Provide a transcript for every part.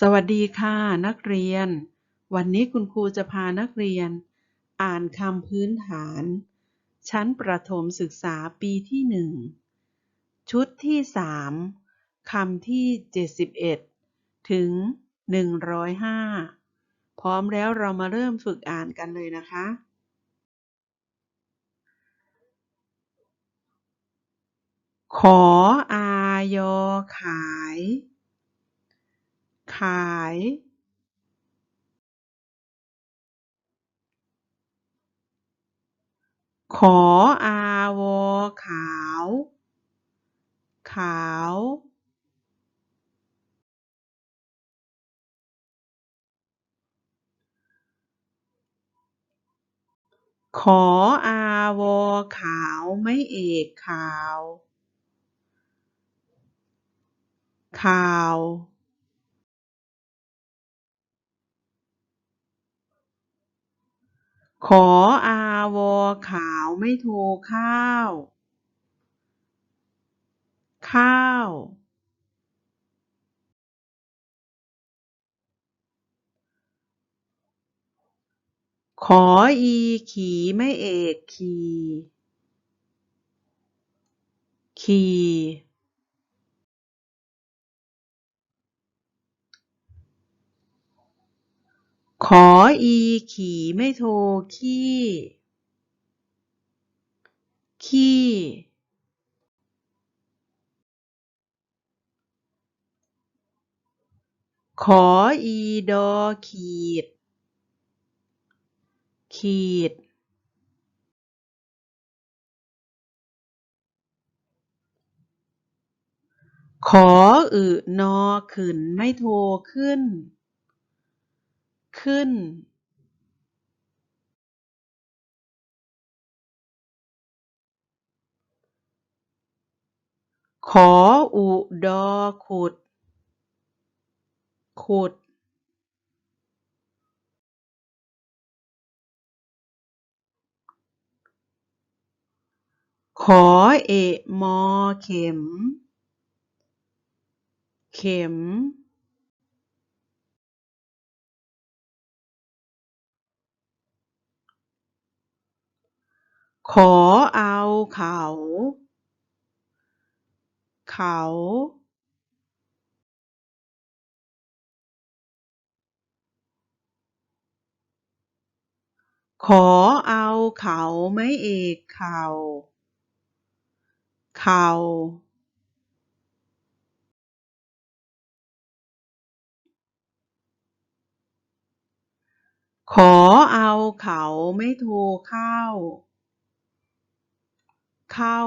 สวัสดีค่ะ นักเรียน วันนี้คุณครูจะพานักเรียน อ่านคำพื้นฐาน ชั้นประถมศึกษาปีที่หนึ่งชุดที่สามคำที่ 71 ถึง 105 พร้อมแล้วเรามาเริ่มฝึกอ่านกันเลยนะคะ ขออายอขาย ขายขออาวอขาว ขาว ขออาวอขาวไม่เอกขาว ข่าว ขออาวอขาวไม่โทข้าว ข้าว ขออีขีไม่เอกขีขี่ ขออีขี่ไม่โทขี้ ขี้ ขออีดอขีด ขีด ขออึนอขึ้นไม่โทขึ้น ขึ้นขออุดอขุด ขุด ขอเอมอเข็ม เข็ม ขอเอาเขา เขา ขอเอาเขาไม่เอกเข่าเข่าขอเอาเขาไม่โทเข้า เข้า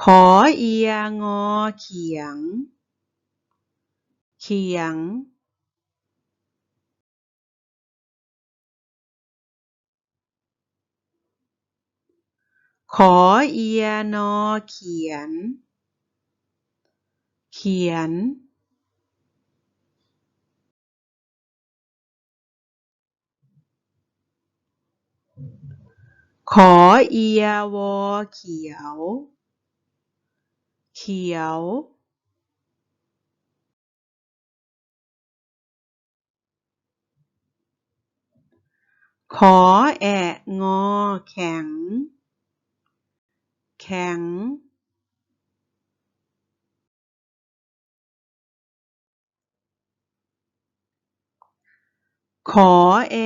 ขอเอียงอเขียง เขียง ขอเอียนอเขียน เขียน ขอเอีย วอ เขียว เขียว ขอแอะ งอ แข็ง แข็ง ขอแอ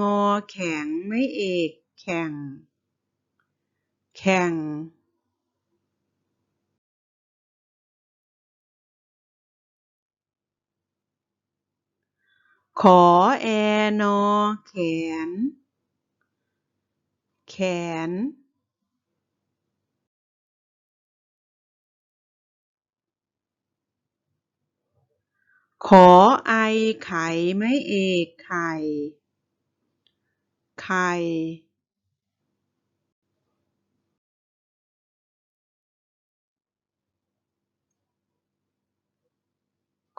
งอ แข็ง ไม่เอก แข่ง แข่งขอแอนอแขน แขน ขอไอไข่ไม่เอกไข่ ไข่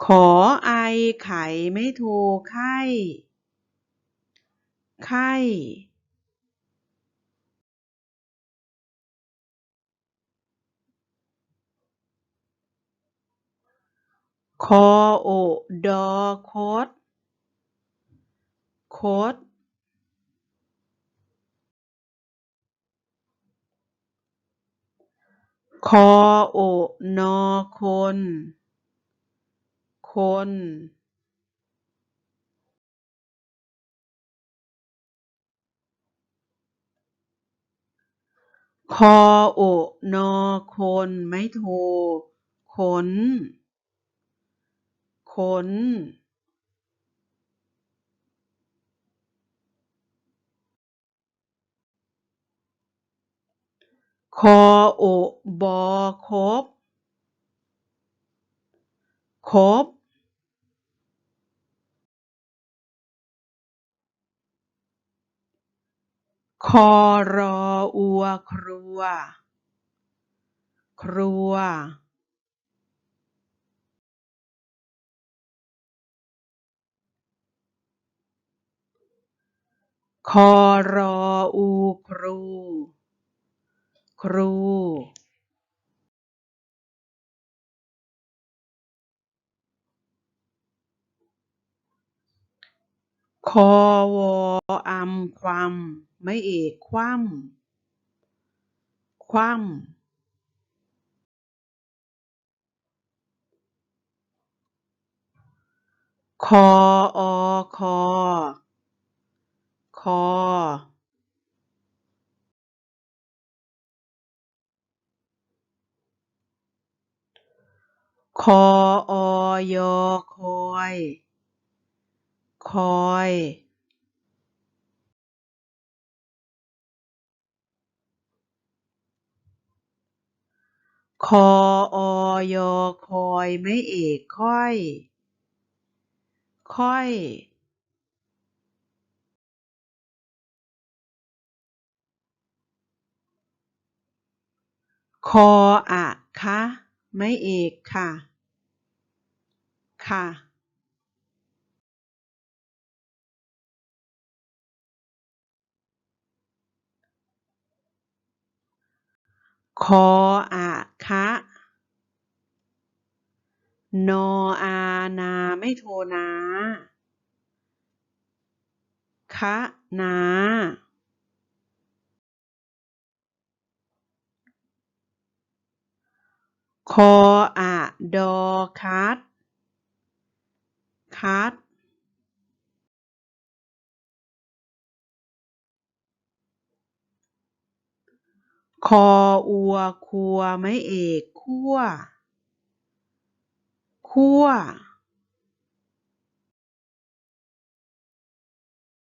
ขอไอไข่ไม่ถูกไข้ ไข้คอโอดอโคดโคดคอโอนอคน คนคอโอนอคนไม่โทขน ขน คอโอบอคบ คบ คอรออัวครัว ครัวคอรออูครู ครูคอวอ อำความไม่เอกคว่ำคว่ำคออคอ คอ คออยคอย คอย คออยอ คอย ไม่เอก ค่อย ค่อยคออะคะไม่เอกค่ะ ค่ะ คออะ คะนออานาไม่โทนาคะนาคออะดอคัดคัด คออัวครัว ไม่เอก คั่ว คั่ว